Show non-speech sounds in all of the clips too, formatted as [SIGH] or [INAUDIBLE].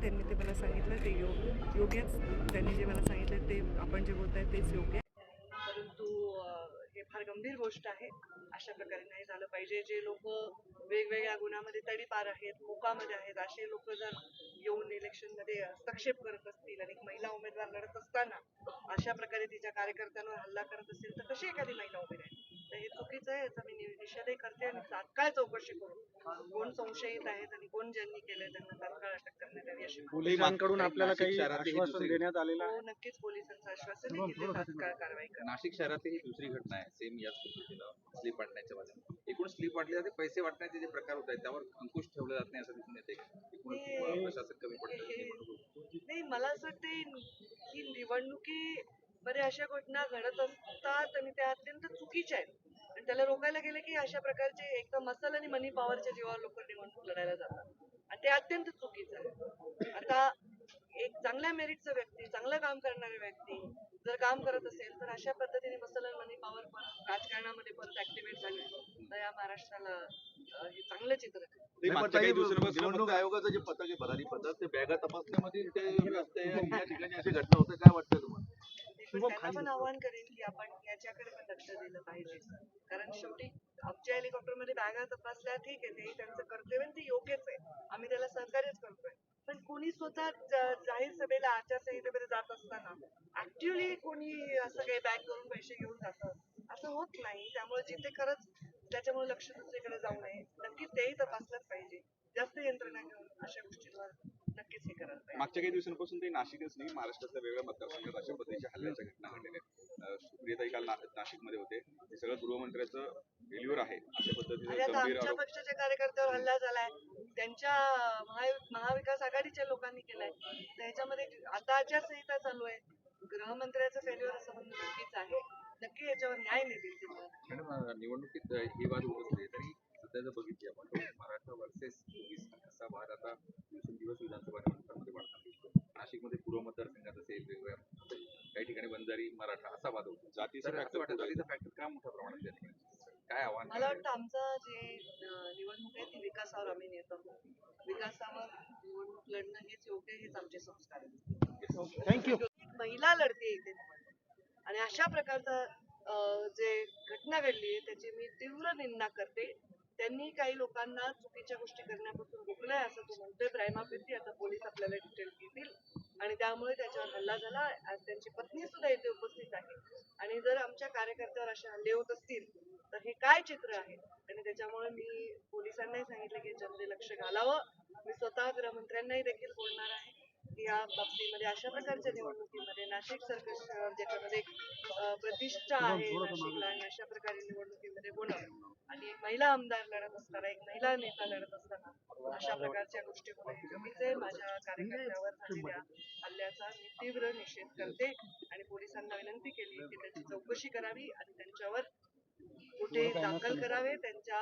त्यांनी ते मला सांगितलं ते योग योग्यच त्यांनी जे मला सांगितलं ते आपण जे बोलत आहे तेच योग्य परंतु हे फार गंभीर गोष्ट आहे. अशा प्रकारे नाही झालं पाहिजे. जे लोक वेगवेगळ्या गुन्ह्यामध्ये तडीपार आहेत मुकामध्ये आहेत असे लोक जर येऊन इलेक्शनमध्ये हस्तक्षेप करत असतील आणि एक महिला उमेदवार लढत असताना अशा प्रकारे तिच्या कार्यकर्त्यांवर हल्ला करत असेल तर कशी एखादी महिला उभी राहील? तर हे चुकीचं आहे याचा मी नि- निषेधही करते आणि तात्काळ चौकशी करून कोण संशयित आहेत आणि कोण ज्यांनी केलंय त्यांना तात्काळ अटक करण्यात यावी अशी मागणी. पोलिसांकडून आपल्याला नाशिक काही आश्वासन देण्यात आलेलं आहे? हो नक्कीच पोलिसांचं आश्वासन आहे की ते तात्काळ कारवाई करणार नाशिक शहरातली ही दुसरी घटना आहे. सेम याच पद्धतीनं स्लीप वाटण्याच्या बाजूने एकूण स्लीप वाटली जाते पैसे वाटण्याचे जे प्रकार होत आहेत त्यावर अंकुश ठेवला जात नाही असं दिसून येते. एकूण हे- प्रशासन कमी पडतं हे- निवडणूक नाही मला असं वाटते की निवडणुकीमध्ये अशा घटना घडत असतात आणि त्या अत्यंत चुकीच्या आहेत. त्याला रोखायला गेले की अशा प्रकारचे एकदम मसल आणि मनी पॉवरच्या जीवावर लोक निवडणूक लढायला जातात. आणि ते अत्यंत चुकीचं आहे. आता एक चांगल्या मेरिटचा व्यक्ती चांगलं काम करणारा व्यक्ती जर काम करत असेल तर अशा पद्धतीने मसल आणि मनी पॉवर पण राजकारणामध्ये पण ऍक्टिव्हेट झाले. तर या महाराष्ट्राला हे चांगलं चित्र आहे. निवडणूक आयोगाचं जे पथक आहे भरारी पथक ते बॅगा तपासण्यामध्ये ते या ठिकाणी अशी [LAUGHS] घटना होते. काय वाटतं तुम्हाला? त्यांना पण आवाहन करेन की आपण याच्याकडे पण लक्ष दिलं पाहिजे. कारण शेवटी आमच्या हेलिकॉप्टरमध्ये बॅगा तपासल्या ठीक आहे ते त्यांचं कर्तव्य ते योग्यच आहे. आम्ही त्याला सहकार्यच करतोय. पण कोणी स्वतः जाहीर सभेला आचारसंहितेमध्ये जात असताना ऍक्च्युअली कोणी असं काही बॅग करून पैसे घेऊन जातं? असं होत नाही. त्यामुळे जिथे खरंच त्याच्यामुळे लक्ष दुसरीकडे जाऊ नये. नक्कीच तेही तपासलंच पाहिजे. जास्त यंत्रणा घेऊन अशा गोष्टींवर नक्कीच हे करायला पाहिजे मागच्या काही दिवसांपासून ते नाशिकच नाही महाराष्ट्रातल्या वेगळ्या मतदारसंघात अशा पद्धतीच्या हल्ल्याच्या घटना घडलेल्या आहेत. अं, सुप्रियाताई काल नाशिकमध्ये होते. हे सगळं गृहमंत्र्याचं फेल्युअर आहे अशा पद्धतीचं आणि आता गंभीर आमच्या आरोप. पक्षाच्या कार्यकर्त्यावर हल्ला झालाय. त्यांच्या महा- महाविकास आघाडीच्या लोकांनी केलाय. तर ह्याच्यामध्ये आता आचारसंहिता चालू आहे. गृहमंत्र्याचं फेल्युअर असं म्हणणं चुकीचं आहे. नक्की याच्यावर न्याय मिळतील तुम्हाला मॅडम अं, निवडणुकीत अं, हे वाद तरी सध्या जर बघितली आपण मराठा वर्सेस असा वाद आता दिवसेंदिवस विधानसभा निवडणुकांमध्ये वाढताना दिसतो नाशिकमध्ये पूर्व मतदारसंघात असेल वेगवेगळ्या काही ठिकाणी बंजारी मराठा असा वाद होतो जातीचा फॅक्टर वाटतं जातीचा फॅक्टर का मोठ्या प्रमाणात त्या ठिकाणी काय आव्हान मला वाटतं आमचं जे निवडणूक आहे ती विकासावर आम्ही नेत आहोत विकासावर निवडणूक लढणं हेच योग्य हेच आमचे संस्कार आहेत. थँक्यू महिला लढते इथे आणि अशा प्रकारचा अं, जे घटना घडली आहे त्याची मी तीव्र निंदा करते. त्यांनी काही लोकांना चुकीच्या गोष्टी करण्यापासून रोखलंय असं तो म्हणतोय. प्रायमापेती आता पोलीस आपल्याला डिटेल घेतील आणि त्यामुळे त्याच्यावर हल्ला झाला. आज त्यांची पत्नी सुद्धा इथे उपस्थित आहे. आणि जर आमच्या कार्यकर्त्यावर असे हल्ले होत असतील तर हे काय चित्र आहे? आणि त्याच्यामुळे मी पोलिसांनाही सांगितलं की जनते लक्ष घालावं. मी स्वतः गृहमंत्र्यांनाही देखील बोलणार आहे. या बाबतीमध्ये अशा प्रकारच्या निवडणुकीमध्ये नाशिक सारखं शहर ज्याच्यामध्ये प्रतिष्ठा आहे नाशिकला आणि अशा प्रकारे निवडणुकीमध्ये होणं आणि एक महिला आमदार लढत असताना एक महिला नेता लढत असताना अशा प्रकारच्या गोष्टी होणं आहे. माझ्या कार्यकर्त्यावर झालेल्या हल्ल्याचा मी तीव्र निषेध करते आणि पोलिसांना विनंती केली की त्याची चौकशी करावी आणि त्यांच्यावर कुठे दाखल करावे. त्यांच्या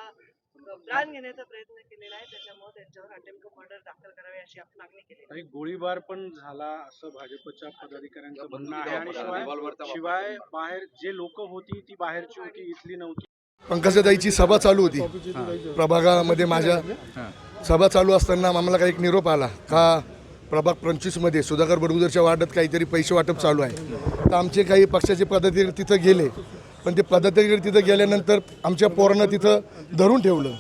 प्राण घेण्याचा प्रयत्न केलेला आहे. त्याच्यामुळे त्यांच्यावर अटेम्प्ट मर्डर दाखल करावे अशी आपण मागणी केली आहे. आणि गोळीबार पण झाला असं भाजपच्या पदाधिकाऱ्यांचं म्हणणं आहे आणि शिवाय शिवाय बाहेर जे लोक होती ती बाहेरची होती इथली नव्हती. पंकजाताईची सभा चालू होती. प्रभागामध्ये माझ्या सभा चालू असताना आम्हाला काही एक निरोप आला. का प्रभाग पंचवीसमध्ये सुधाकर बडगुजरच्या वार्डात काहीतरी पैसे वाटप चालू आहे. तर आमचे काही पक्षाचे पदाधिकारी तिथं गेले. पण ते पदाधिकारी तिथं गेल्यानंतर आमच्या पोरांना तिथं धरून ठेवलं.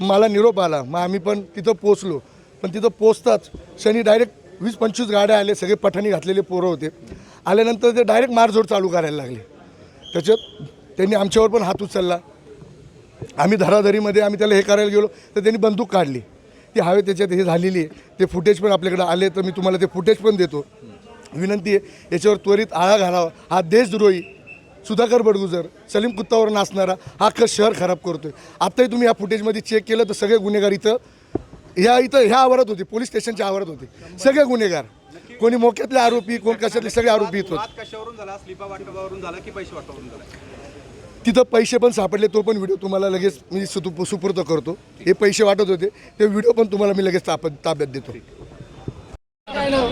मला निरोप आला. मग आम्ही पण तिथं पोचलो. पण तिथं पोचताच शनी डायरेक्ट वीस पंचवीस गाड्या आले सगळे पठाणी घातलेले पोरं होते. आल्यानंतर ते डायरेक्ट मारझोड चालू करायला लागले. त्याच्यात त्यांनी आमच्यावर पण हात उचलला. आम्ही धराधरीमध्ये आम्ही त्याला हे करायला गेलो. तर त्यांनी बंदूक काढली. ती हवे त्याच्यात हे झालेली आहे. ते फुटेज पण आपल्याकडे आले. तर मी तुम्हाला ते फुटेज पण देतो. विनंती आहे याच्यावर त्वरित आळा घालावा. हा देशद्रोही. सुधाकर बडगुजर सलीम कुत्तावर नाचणारा हा अख्खं शहर खराब करतोय. आत्ताही तुम्ही या फुटेजमध्ये चेक केलं तर सगळे गुन्हेगार इथं ह्या इथं ह्या आवारात होते पोलीस स्टेशनच्या आवारात होते. सगळे गुन्हेगार. कोणी मोक्यातले आरोपी कोण कशातले सगळे आरोपी इथं होते. वाद कशावरून झाला? स्लिपा वाटपावरून झाला की पैसे वाटपावरून झाला? तिथं पैसे पण सापडले तो पण व्हिडिओ तुम्हाला लगेच मी सुतु सुपूर्द करतो. हे पैसे वाटत होते ते व्हिडिओ पण तुम्हाला मी लगेच ताप ताब्यात देतो.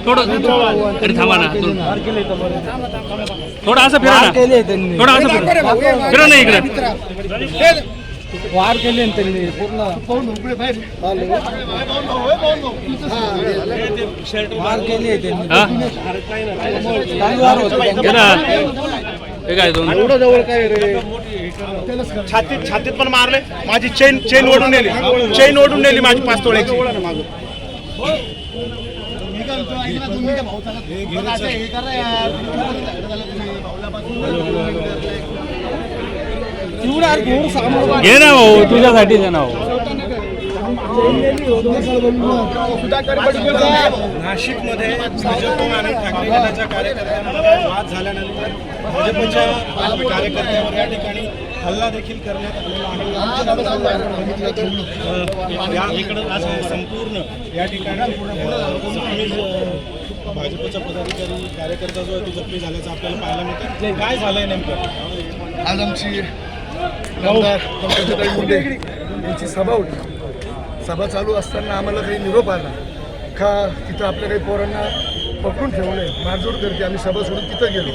थोडं तरी थांबा ना थोडं असं फिरा ना. थोडं असं फिरा. फिरा ना इकडे. वार केले त्यांनी पूर्ण. हा? घे ना. हे काय दोन? छातीत छातीत पण मारले. माझी चेन चेन ओढून नेली. चेन ओढून नेली माझी पाच तोळ्याची. घे ना भाऊ तुझ्यासाठी घे ना भाऊ. नाशिकमध्ये भाजप आणि ठाकरे गटाच्या कार्यकर्त्यांमध्ये वाद झाल्यानंतर भाजपच्या कार्यकर्त्यावर या ठिकाणी हल्ला देखील करण्यात आलेला आहे. या इकडं आज संपूर्ण या ठिकाणी भाजपचा पदाधिकारी कार्यकर्ता जो आहे तो जखमी झाल्याचं आपल्याला पाहायला मिळतं काय झालंय नेमकं? आज आमची आमदार पंकजाताई मुंडे यांची सभा होती. सभा चालू असताना आम्हाला काही निरोप आला. का तिथं आपल्या काही पोरांना पकडून ठेवलं आहे मारजोड करते. आम्ही सभा सोडून तिथं गेलो.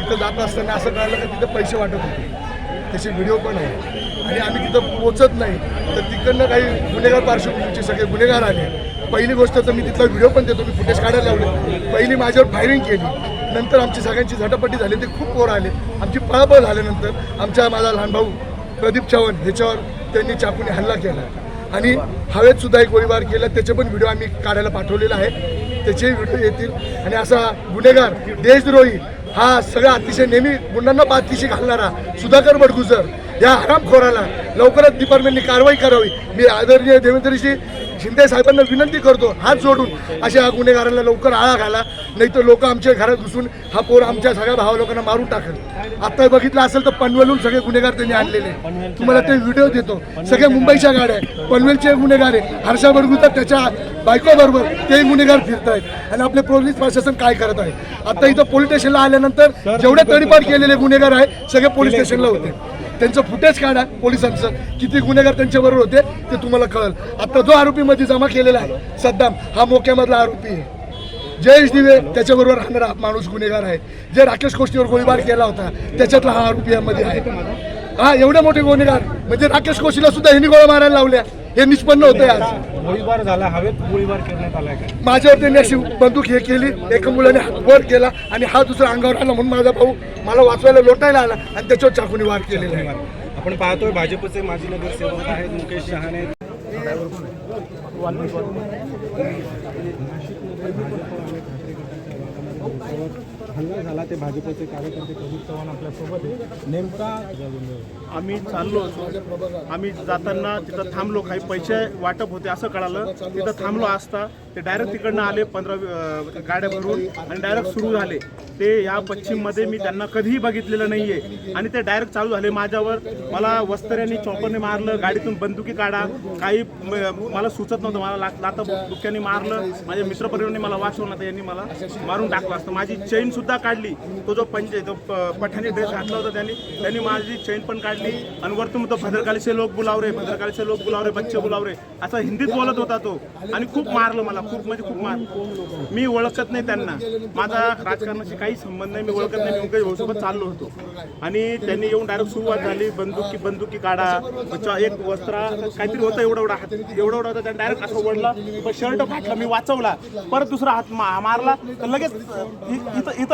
तिथं जात असताना असं कळलं का तिथं पैसे वाटत होते? त्याचे व्हिडिओ पण आहे आणि आम्ही तिथं पोचत नाही. तर तिकडनं काही गुन्हेगार पार्श्वभूमीचे सगळे गुन्हेगार आले. पहिली गोष्ट तर मी तिथला व्हिडिओ पण देतो मी फुटेज काढायला लावले. पहिली माझ्यावर फायरिंग केली. नंतर आमची सगळ्यांची झटापटी झाली. ते खूप पोरं आले. आमची पळापळ झाल्यानंतर आमचा माझा लहान भाऊ प्रदीप चव्हाण ह्याच्यावर त्यांनी चाकूने हल्ला केला. आणि हवेत सुद्धा एक गोळीबार केला. त्याचे पण व्हिडिओ आम्ही काढायला पाठवलेला आहे. त्याचेही व्हिडिओ येतील. आणि असा गुन्हेगार देशद्रोही हा सगळा अतिशय नेहमी गुंडांना पाठीशी घालणारा सुधाकर बडगुजर या हरामखोराला लवकरच डिपार्टमेंटने कारवाई करावी. मी आदरणीय देवेंद्रजी शिंदे साहेबांना विनंती करतो हात जोडून अशा गुन्हेगारांना लवकर आळा घाला. नाही तर लोक आमच्या घरात घुसून हा पोर आमच्या सगळ्या भावा लोकांना मारून टाकेल. आता बघितलं असेल तर पनवेलहून सगळे गुन्हेगार त्यांनी आणलेले तुम्हाला ते व्हिडिओ देतो. सगळ्या मुंबईच्या गाड्या आहे. पनवेलचे गुन्हेगार आहे हर्षा बडगुजर त्याच्या बायकोबरोबर ते गुन्हेगार फिरत आहेत आणि आपले पोलीस प्रशासन काय करत आहे? आता इथं पोलीस स्टेशनला आल्यानंतर जेवढे तडीपार केलेले गुन्हेगार आहे सगळे पोलीस स्टेशनला होते. त्यांचं फुटेज काढा पोलिसांचं. किती गुन्हेगार त्यांच्याबरोबर होते ते तुम्हाला कळेल. आता जो आरोपी मध्ये जमा केलेला आहे सद्दाम हा मोक्यामधला आरोपी आहे. जयेश दिवे त्याच्याबरोबर राहणारा माणूस गुन्हेगार आहे. जे राकेश कोष्टीवर गोळीबार केला होता त्याच्यातला हा आरोपी यामध्ये आहे. हा एवढे मोठे गुन्हेगार म्हणजे राकेश कोशीला सुद्धा ह्यांनी गोळ्या मारायला लावल्या. हे निष्पन्न होतंय आज. गोळीबार झाला हवेत गोळीबार करण्यात आलाय का? माझ्यावर त्यांनी अशी बंदूक हे केली एका मुलाने हात वर केला आणि हा दुसरा अंगावर आला म्हणून माझा भाऊ मला वाचवायला लोटायला आला आणि त्याच्यावर चाकूने वार केलेला आहे. आपण पाहतोय भाजपचे माजी नगरसेवक आहेत मुकेश शहाणे हल्ला झाला ते भाजपचे कार्यकर्ते प्रदीप चव्हाण आपल्यासोबत आहे नेमका आम्ही चाललो होतो. आम्ही जाताना तिथं थांबलो. काही पैसे वाटप होते असं कळालं. तिथं थांबलो असता ते डायरेक्ट तिकडनं आले पंधरा गाड्या भरून आणि डायरेक्ट सुरू झाले. ते या पश्चिममध्ये मी त्यांना कधीही बघितलेलं नाही आहे आणि ते डायरेक्ट चालू झाले माझ्यावर. मला वस्त्र्याने चॉपरने मारलं गाडीतून बंदुकी काढा. काही मला सुचत नव्हतं. मला लाता बुक्क्यांनी मारलं. माझ्या मित्रपरिवाराने मला वाचवलं तर यांनी मला मारून टाकलं असतं. माझी चैन सुद्धा काढली तो जो पंजे जो प- पठाणी ड्रेस घातला होता त्यांनी त्यांनी माझी चेन पण काढली. आणि वरतून तो भद्रकालीचे लोक बुलावरे भद्रकालीचे लोक बुलावरे बच्चे बुलावरे. असं हिंदीत बोलत होता तो. आणि खूप मारलं मला खूप म्हणजे खूप मार. मी ओळखत नाही त्यांना. माझा राजकारणाशी काही संबंध नाही मी ओळखत नाही मी भाऊसोबत चाललो होतो. आणि त्यांनी येऊन डायरेक्ट सुरुवात झाली बंदुकी बंदुकी काढा एक वस्त्रा काहीतरी होतं एवढा एवढा हात एवढा एवढा होता. त्यांनी डायरेक्ट असं ओढला शर्ट फाटला मी वाचवला. परत दुसरा हात मारला. तर लगेच इथं इथं